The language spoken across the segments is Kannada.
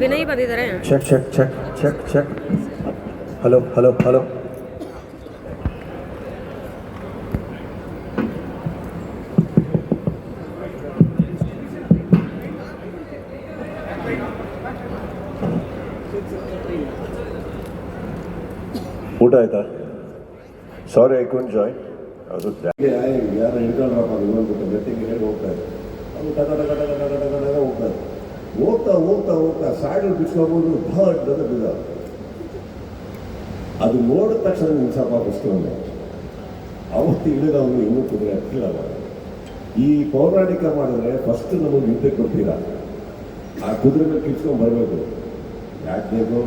ವಿನಯ್ ಬಂದಿದ್ದಾರೆ check check check check check hello hello hello ಊಟ ಆಯ್ತಾ ಸಾರಿ ಐ ಕುಂಟ್ ಜಾಯ್ ಅದು ಯಾರು ಹಿಡ್ಕೊಂಡ್ರಪ್ಪ ಅದು ಅಂದ್ಬಿಟ್ಟು ಗಟ್ಟಿಗೆ ಹೇಳಿ ಹೋಗ್ತಾರೆ ಅದು ಟಕ ಟಕ ಟಕ ಟಕ ಟಕ ಟಕ ಹೋಗ್ತಾರೆ ಹೋಗ್ತಾ ಹೋಗ್ತಾ ಹೋಗ್ತಾ ಸಾಡಲ್ ಬಿಚ್ಕೊಂಡ್ಬಿಟ್ಟು ಭಟ್ ಅಂತ ಬಿದ ಅದು ನೋಡಿದ ತಕ್ಷಣ ನಿಲ್ಸಪ್ಪ ಫಸ್ಟ್ ಅವನು ಅವತ್ತು ಇಳಿದ ಅವನು ಇನ್ನೂ ಕುದುರೆ ಹತ್ತಿಲ್ಲ ಈ ಪೌರಾಣಿಕ ಮಾಡಿದ್ರೆ ಫಸ್ಟ್ ನಮಗೆ ಯುದ್ಧ ಕೊಡ್ತೀರಾ ಆ ಕುದುರೆ ಮೇಲೆ ಕಿಚ್ಕೊಂಡ್ ಬರಬೇಕು. ಯಾಕೆ ಬೇಕು?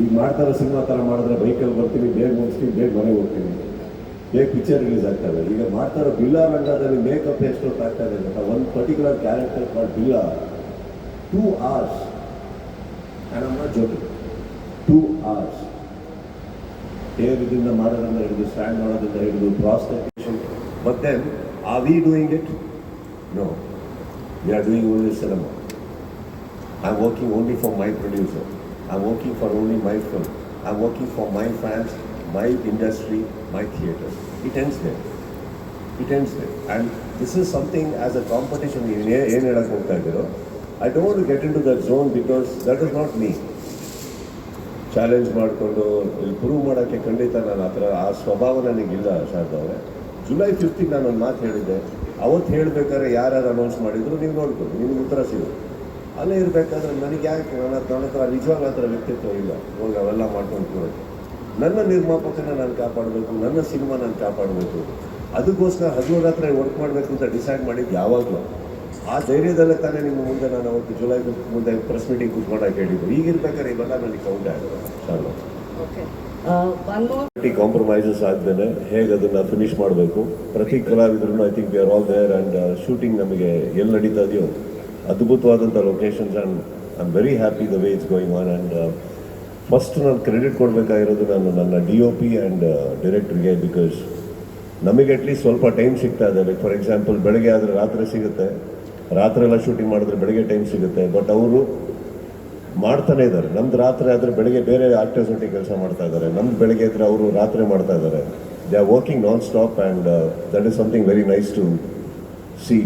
ಈಗ ಮಾಡ್ತಾರೋ ಸಿನಿಮಾ ಥರ ಮಾಡಿದ್ರೆ ಬೈಕಲ್ಲಿ ಬರ್ತೀನಿ, ಬೇಗ ಮುಗಿಸ್ತೀನಿ ಬೇಗ ಮನೆಗೆ ಹೋಗ್ತೀನಿ. ಬೇಗ ಪಿಕ್ಚರ್ ರಿಲೀಸ್ ಆಗ್ತದೆ ಈಗ ಮಾಡ್ತಾರೋ ಬಿಲ್ಲ ರಂಗದಲ್ಲಿ ಮೇಕಪ್ ಎಷ್ಟು ಹೊತ್ತು ಆಗ್ತಾ ಇದೆ ಒಂದು ಪರ್ಟಿಕ್ಯುಲರ್ ಕ್ಯಾರೆಕ್ಟರ್ ಕಾಲ್ ಬಿಲ್ಲ ಟೂ ಅವರ್ಸ್ ಆ್ಯಂಡ್ ಅಮ್ಮ ಜೊತೆ ಟೂ ಅವರ್ಸ್ ಹೇರ್ ಇದರಿಂದ ಮಾಡೋದ್ರಿಂದ ಹಿಡಿದು ಸ್ಟ್ಯಾಂಡ್ ಮಾಡೋದ್ರಿಂದ ಹಿಡಿದು ಪ್ರಾಸ್ಟೇಷನ್ but then are we doing it no we are doing only cinema I am working only for my producer I am working for only my film I am working for my fans my industry my theatre it ends there it ends there and this is something as a competition ಏನು ಹೇಳಕ್ಕೆ ಹೋಗ್ತಾ ಇದ್ದೀರೋ I don't get into that zone because that is not me challenge ಮಾಡಿಕೊಂಡು, ಇಲ್ಲಿ ಪ್ರೂವ್ ಮಾಡೋಕ್ಕೆ ಖಂಡಿತ ನಾನು ಆ ಥರ ಆ ಸ್ವಭಾವ ನನಗಿಲ್ಲ ಶಾರದಾ ಅವರೇ. ಜುಲೈ ಫಿಫ್ತಿಗೆ ನಾನು ಒಂದು ಮಾತು ಹೇಳಿದ್ದೆ. ಅವತ್ತು ಹೇಳಬೇಕಾದ್ರೆ ಯಾರ್ಯಾರು ಅನೌನ್ಸ್ ಮಾಡಿದ್ರು ನೀವು ನೋಡ್ಕೊಂಡು ನಿಮ್ಗೆ ಉತ್ತರ ಸಿಗುತ್ತೆ. ಅಲ್ಲೇ ಇರಬೇಕಾದ್ರೆ ನನಗೆ ಯಾಕೆ ನನ್ನ ನನ್ನ ಹತ್ರ ನಿಜವಾಗ್ಲೂ ಆ ಥರ ವ್ಯಕ್ತಿತ್ವ ಇಲ್ಲ. ಹೋಗಿ ಅವೆಲ್ಲ ಮಾಡ್ಕೊಂಡು ಕೂರೋಕ್ಕೆ ನನ್ನ ನಿರ್ಮಾಪಕನ ನಾನು ಕಾಪಾಡಬೇಕು, ನನ್ನ ಸಿನಿಮಾ ನಾನು ಕಾಪಾಡಬೇಕು. ಅದಕ್ಕೋಸ್ಕರ ಹದಿಮೂರು ಹತ್ರ ವರ್ಕ್ ಮಾಡಬೇಕು ಅಂತ ಡಿಸೈಡ್ ಮಾಡಿದ್ದು ಯಾವಾಗಲೂ. ಆ ಧೈರ್ಯದಲ್ಲೇ ತಾನೇ ನಿಮ್ಮ ಮುಂದೆ ನಾನು ಅವತ್ತು ಜುಲೈ ಮುಂದೆ ಪ್ರೆಸ್ ಮೀಟಿಂಗ್ ಕೂತ್ಕೊಂಡಾಗ ಹೇಳಿದ್ದು. ಈಗಿರ್ಬೇಕಾದ್ರೆ ಇವೆಲ್ಲ ನನಗೆ ಕೌಂಟ್ ಆಗೋದು ಕಾಂಪ್ರಮೈಸಸ್ ಆದ್ಮೇಲೆ ಹೇಗೆ ಅದನ್ನ ಫಿನಿಶ್ ಮಾಡಬೇಕು? ಪ್ರತಿ ಕಲಾವಿದ್ರು I think we are all there and shooting ನಮಗೆ ಎಲ್ಲಿ ನಡೀತಾ ಇದೆಯೋ ಅದ್ಭುತವಾದಂಥ locations and I am very happy the way it's going on and first ನಾನು ಕ್ರೆಡಿಟ್ ಕೊಡಬೇಕಾಗಿರೋದು ನಾನು ನನ್ನ ಡಿ ಒ ಪಿ ಆ್ಯಂಡ್ ಡೈರೆಕ್ಟ್ರಿಗೆ ಬಿಕಾಸ್ ನಮಗೆ ಅಟ್ಲೀಸ್ಟ್ ಸ್ವಲ್ಪ ಟೈಮ್ ಸಿಗ್ತಾ ಇದೆ. ಲೈಕ್ ಫಾರ್ ಎಕ್ಸಾಂಪಲ್ ಬೆಳಗ್ಗೆ ಆದರೆ ರಾತ್ರಿ ಸಿಗುತ್ತೆ. ರಾತ್ರಿ ಎಲ್ಲ ಶೂಟಿಂಗ್ ಮಾಡಿದ್ರೆ ಬೆಳಗ್ಗೆ ಟೈಮ್ ಸಿಗುತ್ತೆ. ಬಟ್ ಅವರು ಮಾಡ್ತಾನೆ ಇದ್ದಾರೆ. ನಮ್ದು ರಾತ್ರಿ ಆದರೆ ಬೆಳಗ್ಗೆ ಬೇರೆ ಆಕ್ಟರ್ಸ್ ಒಟ್ಟಿಗೆ ಕೆಲಸ ಮಾಡ್ತಾ ಇದ್ದಾರೆ. ನಮ್ದು ಬೆಳಗ್ಗೆ ಇದ್ರೆ ಅವರು ರಾತ್ರಿ ಮಾಡ್ತಾ ಇದ್ದಾರೆ. They are working non stop and that is something very nice to see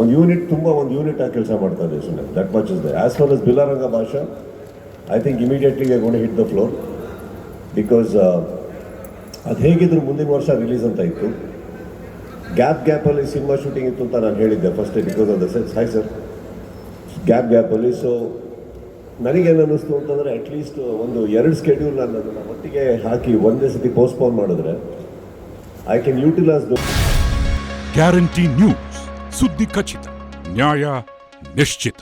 ಒಂದು ಯೂನಿಟ್ ತುಂಬ ಒಂದು ಯೂನಿಟ್ ಆಗಿ ಕೆಲಸ ಮಾಡ್ತಾ ಇದೆ ಸುಮ್ಮನೆ that much is they as far as Billaranga ಭಾಷಾ I think immediately gonna hit the floor because ಅದು ಹೇಗಿದ್ರು ಮುಂದಿನ ವರ್ಷ ರಿಲೀಸ್ ಅಂತ ಇತ್ತು. ಗ್ಯಾಪ್ ಗ್ಯಾಪಲ್ಲಿ ಸಿನಿಮಾ ಶೂಟಿಂಗ್ ಇತ್ತು ಅಂತ ನಾನು ಹೇಳಿದ್ದೆ first because of the sense hi sir gap ಗ್ಯಾಪಲ್ಲಿ ಸೊ ನನಗೇನು ಅನ್ನಿಸ್ತು ಅಂತಂದರೆ ಅಟ್ಲೀಸ್ಟ್ ಒಂದು ಎರಡು ಸ್ಕೆಡ್ಯೂಲ್ ನಾನು ಅದನ್ನು ಒಟ್ಟಿಗೆ ಹಾಕಿ ಒಂದೇ ಸತಿ ಪೋಸ್ಟ್ಪೋನ್ ಮಾಡಿದ್ರೆ I can utilise the guarantee news ಸುದ್ದಿ ಖಚಿತ ನ್ಯಾಯ ನಿಶ್ಚಿತ